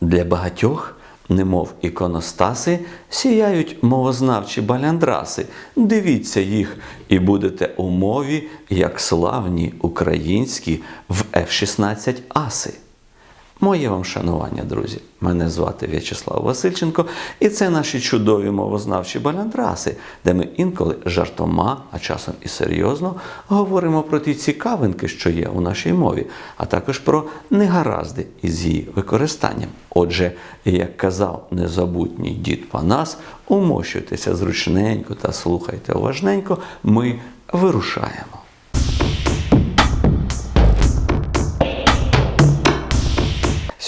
Для багатьох, немов іконостаси, сіяють мовознавчі баляндраси. Дивіться їх і будете у мові, як славні українські в F-16 аси. Моє вам шанування, друзі. Мене звати В'ячеслав Васильченко, і це наші чудові мовознавчі баляндраси, де ми інколи жартома, а часом і серйозно говоримо про ті цікавинки, що є у нашій мові, а також про негаразди із її використанням. Отже, як казав незабутній дід Панас, умощуйтеся зручненько та слухайте уважненько, ми вирушаємо.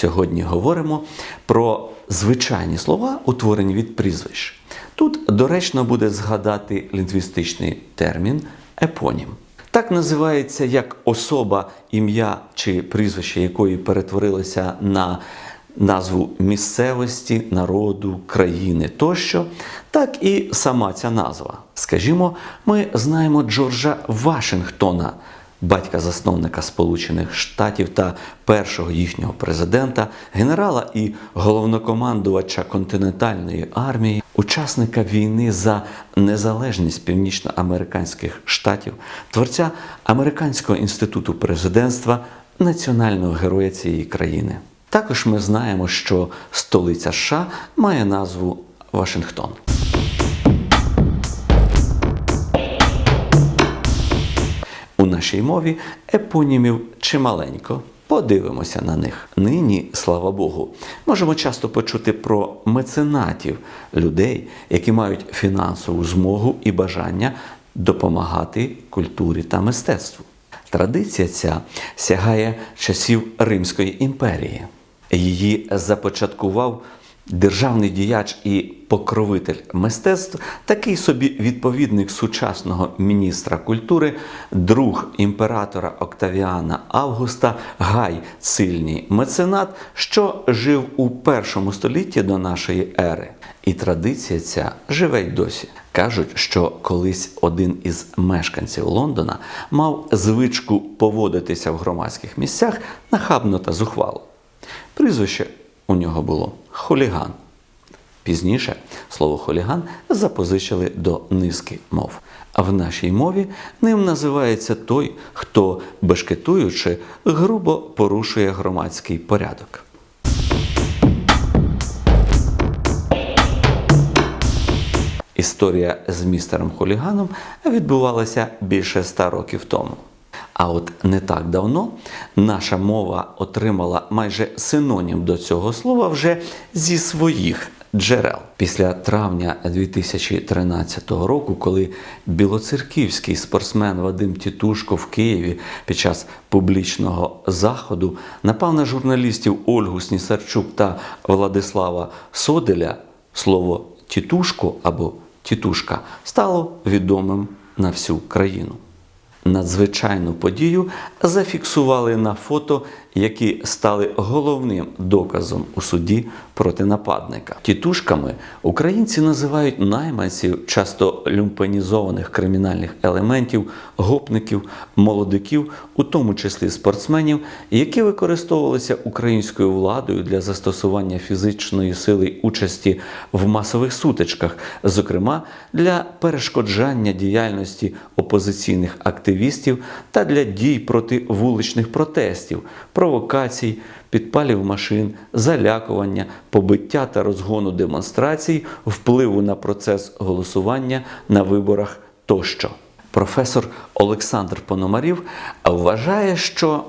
Сьогодні говоримо про звичайні слова, утворені від прізвищ. Тут доречно буде згадати лінгвістичний термін епонім. Так називається як особа, ім'я чи прізвище якої перетворилося на назву місцевості, народу, країни тощо, так і сама ця назва. Скажімо, ми знаємо Джорджа Вашингтона батька-засновника Сполучених Штатів та першого їхнього президента, генерала і головнокомандувача континентальної армії, учасника війни за незалежність північноамериканських штатів, творця Американського інституту президентства, національного героя цієї країни. Також ми знаємо, що столиця США має назву Вашингтон. Нашій мові епонімів чималенько. Подивимося на них. Нині, слава Богу, можемо часто почути про меценатів, людей, які мають фінансову змогу і бажання допомагати культурі та мистецтву. Традиція ця сягає часів Римської імперії. Її започаткував державний діяч і покровитель мистецтв, такий собі відповідник сучасного міністра культури, друг імператора Октавіана Августа Гай Цильній меценат, що жив у першому столітті до нашої ери. І традиція ця живе й досі. Кажуть, що колись один із мешканців Лондона мав звичку поводитися в громадських місцях нахабно та зухвало. Прізвище у нього було хуліган. Пізніше слово хуліган запозичили до низки мов. А в нашій мові ним називається той, хто, бешкетуючи, грубо порушує громадський порядок. Історія з містером хуліганом відбувалася більше ста років тому. А от не так давно наша мова отримала майже синонім до цього слова вже зі своїх джерел. Після травня 2013 року, коли білоцерківський спортсмен Вадим Тітушко в Києві під час публічного заходу напав на журналістів Ольгу Снісарчук та Владислава Соделя, слово тітушко або тітушка стало відомим на всю країну. Надзвичайну подію зафіксували на фото, які стали головним доказом у суді проти нападника. Тітушками українці називають найманців, часто люмпенізованих кримінальних елементів, гопників, молодиків, у тому числі спортсменів, які використовувалися українською владою для застосування фізичної сили участі в масових сутичках, зокрема для перешкоджання діяльності опозиційних активістів та для дій проти вуличних протестів, провокацій, підпалів машин, залякування, побиття та розгону демонстрацій, впливу на процес голосування на виборах тощо. Професор Олександр Пономарів вважає, що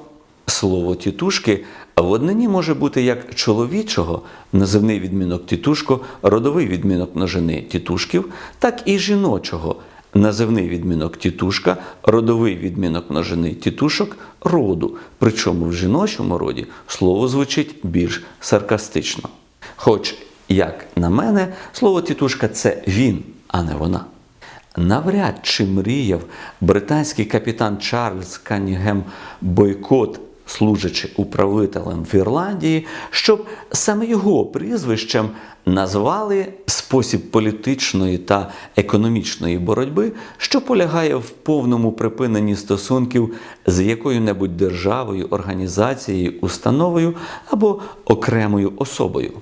слово тітушки в однині може бути як чоловічого, називний відмінок тітушко, родовий відмінок множини тітушків, так і жіночого. Називний відмінок тітушка, родовий відмінок множини тітушок роду. Причому в жіночому роді слово звучить більш саркастично. Хоч, як на мене, слово тітушка це він, а не вона. Навряд чи мріяв британський капітан Чарльз Канігем Бойкот служачи управителем в Ірландії, щоб саме його прізвищем назвали спосіб політичної та економічної боротьби, що полягає в повному припиненні стосунків з якою-небудь державою, організацією, установою або окремою особою.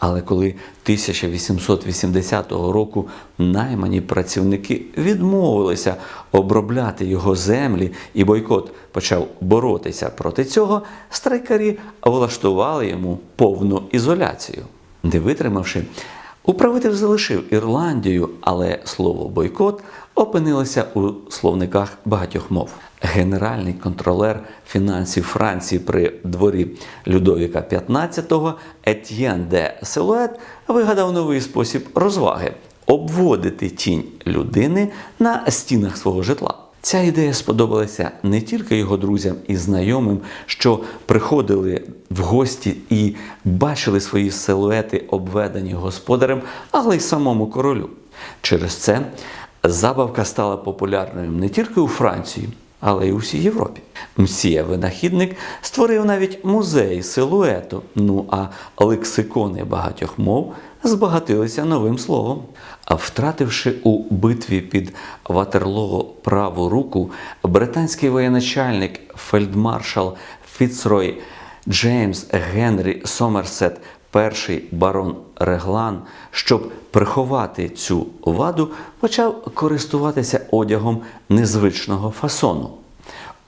Але коли 1880 року наймані працівники відмовилися обробляти його землі, і бойкот почав боротися проти цього, страйкарі влаштували йому повну ізоляцію. Не витримавши, управитель залишив Ірландію, але слово бойкот опинилося у словниках багатьох мов. Генеральний контролер фінансів Франції при дворі Людовіка XV Етьєн де Силует вигадав новий спосіб розваги обводити тінь людини на стінах свого житла. Ця ідея сподобалася не тільки його друзям і знайомим, що приходили в гості і бачили свої силуети, обведені господарем, але й самому королю. Через це забавка стала популярною не тільки у Франції, але й у всій Європі. Мсія винахідник створив навіть музей силуету. Ну а лексикони багатьох мов збагатилися новим словом. А втративши у битві під Ватерлоо праву руку, британський воєначальник фельдмаршал Фіцрой Джеймс Генрі Сомерсет, перший барон Реглан, щоб приховати цю ваду, почав користуватися одягом незвичного фасону.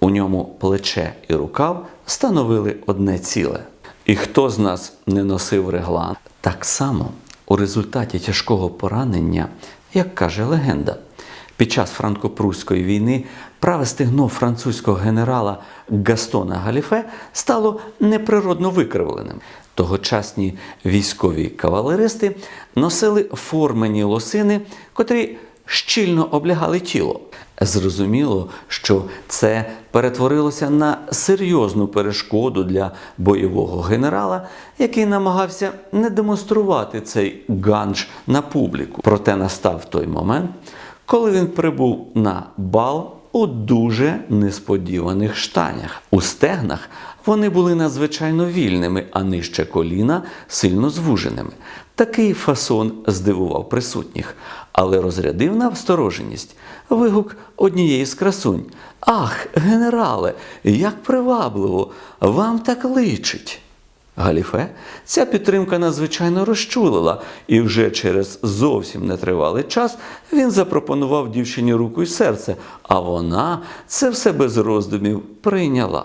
У ньому плече і рукав становили одне ціле. І хто з нас не носив реглан? Так само у результаті тяжкого поранення, як каже легенда, під час франко-прусської війни праве стегно французького генерала Гастона Галіфе стало неприродно викривленим. Тогочасні військові кавалеристи носили формені лосини, котрі щільно облягали тіло. Зрозуміло, що це перетворилося на серйозну перешкоду для бойового генерала, який намагався не демонструвати цей ганж на публіку. Проте настав той момент, коли він прибув на бал у дуже несподіваних штанях. У стегнах вони були надзвичайно вільними, а нижче коліна сильно звуженими. Такий фасон здивував присутніх, але розрядив на встороженість вигук однієї з красунь. Ах, генерале, як привабливо! Вам так личить. Галіфе ця підтримка надзвичайно розчулила, і вже через зовсім нетривалий час він запропонував дівчині руку й серце, а вона це все без роздумів прийняла.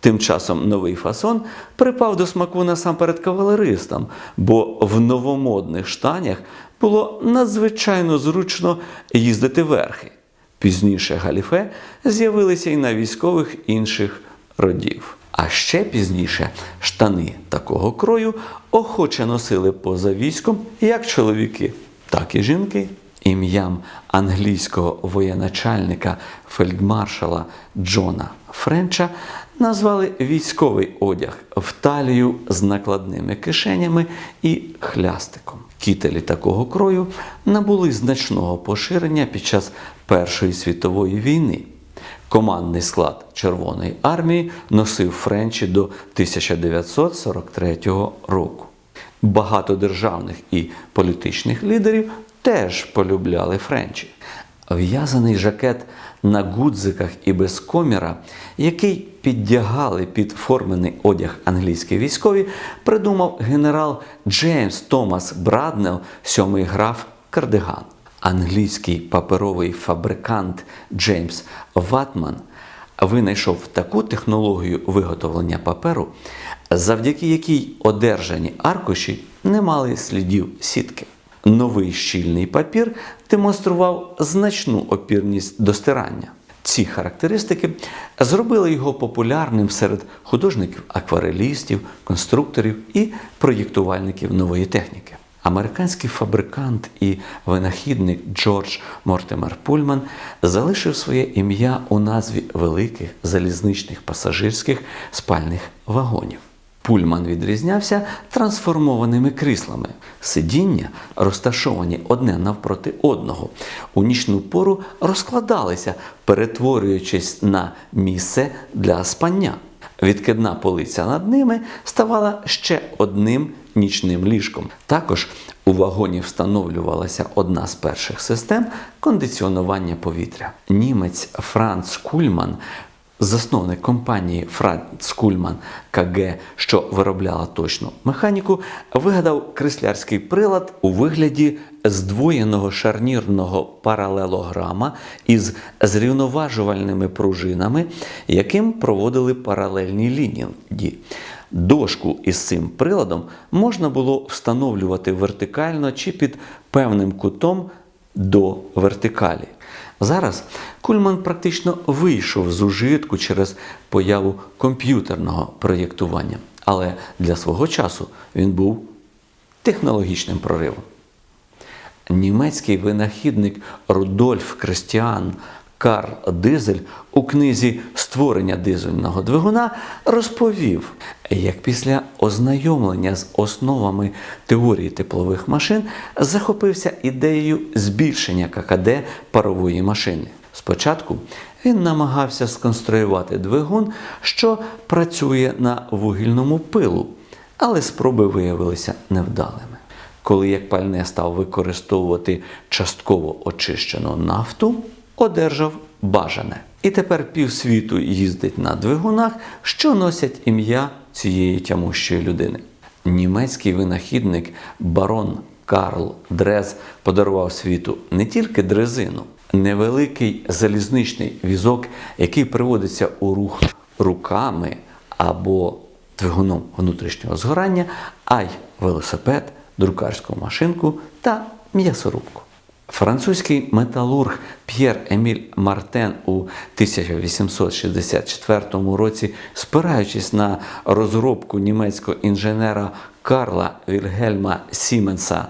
Тим часом новий фасон припав до смаку насамперед кавалеристам, бо в новомодних штанях було надзвичайно зручно їздити верхи. Пізніше галіфе з'явилися й на військових інших родів. А ще пізніше штани такого крою охоче носили поза військом як чоловіки, так і жінки. Ім'ям англійського воєначальника фельдмаршала Джона Френча назвали військовий одяг в талію з накладними кишенями і хлястиком. Кітелі такого крою набули значного поширення під час Першої світової війни. Командний склад Червоної армії носив Френчі до 1943 року. Багато державних і політичних лідерів теж полюбляли Френчі. В'язаний жакет на гудзиках і без коміра, який піддягали під формений одяг англійські військові, придумав генерал Джеймс Томас Браднел, сьомий граф Кардиган. Англійський паперовий фабрикант Джеймс Ватман винайшов таку технологію виготовлення паперу, завдяки якій одержані аркуші не мали слідів сітки. Новий щільний папір демонстрував значну опірність до стирання. Ці характеристики зробили його популярним серед художників, акварелістів, конструкторів і проєктувальників нової техніки. Американський фабрикант і винахідник Джордж Мортимер Пульман залишив своє ім'я у назві великих залізничних пасажирських спальних вагонів. Пульман відрізнявся трансформованими кріслами. Сидіння, розташовані одне навпроти одного, у нічну пору розкладалися, перетворюючись на місце для спання. Відкидна полиця над ними ставала ще одним нічним ліжком. Також у вагоні встановлювалася одна з перших систем кондиціонування повітря. Німець Франц Кульман Засновник компанії Франц Кульман КГ, що виробляла точну механіку, вигадав креслярський прилад у вигляді здвоєного шарнірного паралелограма із зрівноважувальними пружинами, яким проводили паралельні лінії. Дошку із цим приладом можна було встановлювати вертикально чи під певним кутом до вертикалі. Зараз Кульман практично вийшов з ужитку через появу комп'ютерного проєктування, але для свого часу він був технологічним проривом. Німецький винахідник Рудольф Кристіан Карл Дизель у книзі Створення дизельного двигуна розповів, як після ознайомлення з основами теорії теплових машин захопився ідеєю збільшення ККД парової машини. Спочатку він намагався сконструювати двигун, що працює на вугільному пилу, але спроби виявилися невдалими. Коли як пальне став використовувати частково очищену нафту, одержав бажане. І тепер півсвіту їздить на двигунах, що носять ім'я цієї тямущої людини. Німецький винахідник барон Карл Дрез подарував світу не тільки дрезину, невеликий залізничний візок, який приводиться у рух руками або двигуном внутрішнього згорання, а й велосипед, друкарську машинку та м'ясорубку. Французький металург П'єр Еміль Мартен у 1864 році, спираючись на розробку німецького інженера Карла Вільгельма Сіменса,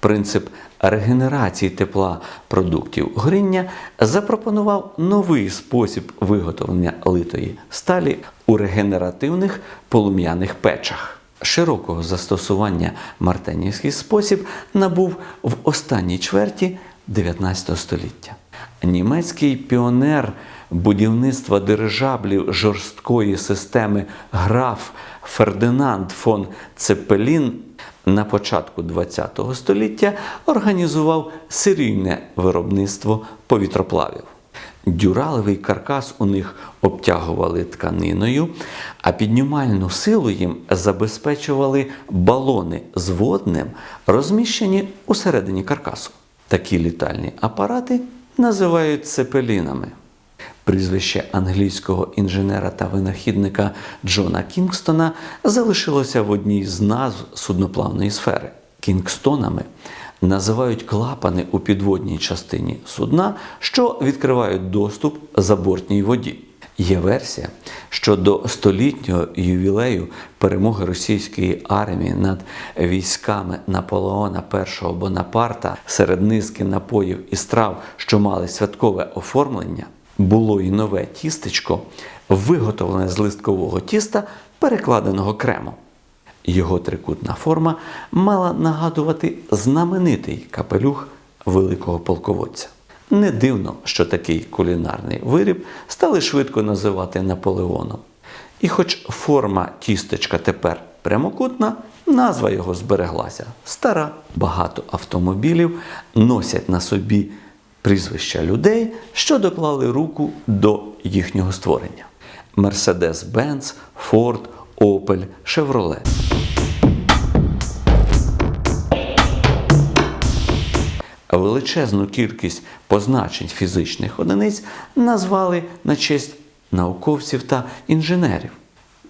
принцип регенерації тепла продуктів горіння, запропонував новий спосіб виготовлення литої сталі у регенеративних полум'яних печах. Широкого застосування мартенівський спосіб набув в останній чверті 19 століття. Німецький піонер будівництва дирижаблів жорсткої системи граф Фердинанд фон Цепелін на початку ХХ століття організував серійне виробництво повітроплавів. Дюралевий каркас у них обтягували тканиною, а піднімальну силу їм забезпечували балони з водним, розміщені усередині каркасу. Такі літальні апарати називають цепелінами. Прізвище англійського інженера та винахідника Джона Кінгстона залишилося в одній з назв судноплавної сфери. Кінгстонами називають клапани у підводній частині судна, що відкривають доступ забортній воді. Є версія, що до столітнього ювілею перемоги російської армії над військами Наполеона І Бонапарта серед низки напоїв і страв, що мали святкове оформлення, було і нове тістечко, виготовлене з листкового тіста, перекладеного кремом. Його трикутна форма мала нагадувати знаменитий капелюх великого полководця. Не дивно, що такий кулінарний виріб стали швидко називати Наполеоном. І хоч форма тістечка тепер прямокутна, назва його збереглася стара. Багато автомобілів носять на собі прізвища людей, що доклали руку до їхнього створення: Mercedes-Benz, Ford, Opel, Chevrolet. Величезну кількість позначень фізичних одиниць назвали на честь науковців та інженерів: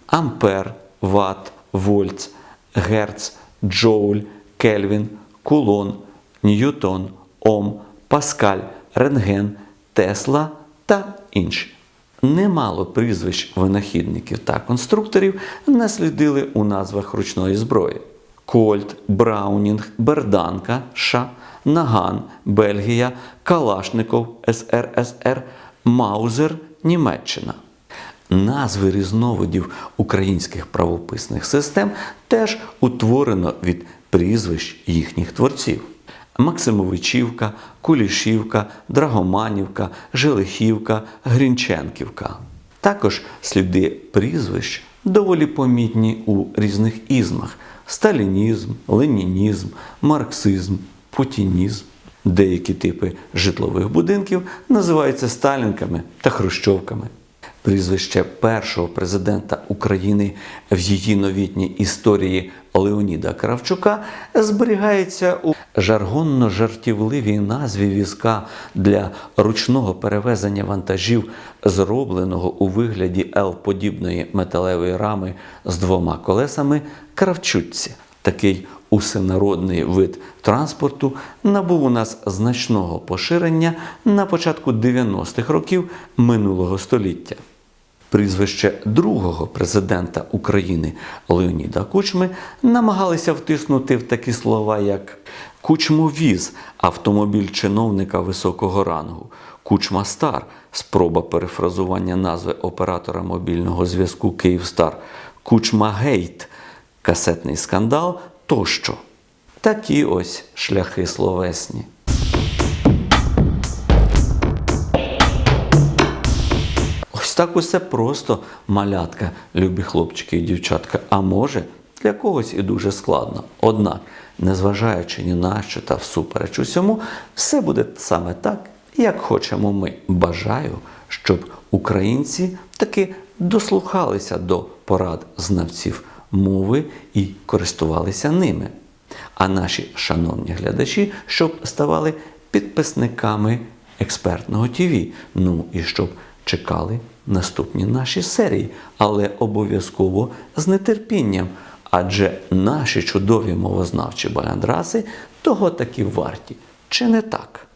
Ампер, Ватт, Вольц, Герц, Джоуль, Кельвін, Кулон, Ньютон, Ом, Паскаль, Рентген, Тесла та інші. Немало прізвищ винахідників та конструкторів наслідили у назвах ручної зброї: Кольт, Браунінг, Берданка, США, Наган, Бельгія, Калашников, СРСР, Маузер, Німеччина. Назви різновидів українських правописних систем теж утворено від прізвищ їхніх творців. Максимовичівка, Кулішівка, Драгоманівка, Желихівка, Грінченківка. Також сліди прізвищ доволі помітні у різних ізмах: сталінізм, ленінізм, марксизм, путінізм. Деякі типи житлових будинків називаються сталінками та хрущовками. Прізвище першого президента України в її новітній історії Леоніда Кравчука зберігається у жаргонно-жартівливій назві візка для ручного перевезення вантажів, зробленого у вигляді Л-подібної металевої рами з двома колесами Кравчутці. Такий усенародний вид транспорту набув у нас значного поширення на початку 90-х років минулого століття. Прізвище другого президента України Леоніда Кучми намагалися втиснути в такі слова, як Кучмовіз, автомобіль чиновника високого рангу, Кучма Стар, спроба перефразування назви оператора мобільного зв'язку Київстар, Кучма Гейт, касетний скандал тощо. Такі ось шляхи словесні. Так усе просто малятка, любі хлопчики і дівчатка. А може, для когось і дуже складно. Однак, незважаючи ні на що та всупереч усьому, все буде саме так, як хочемо ми. Бажаю, щоб українці таки дослухалися до порад знавців мови і користувалися ними. А наші шановні глядачі, щоб ставали підписниками експертного ТВ. Ну і щоб чекали наступні наші серії, але обов'язково з нетерпінням. Адже наші чудові мовознавчі баляндраси того таки варті. Чи не так?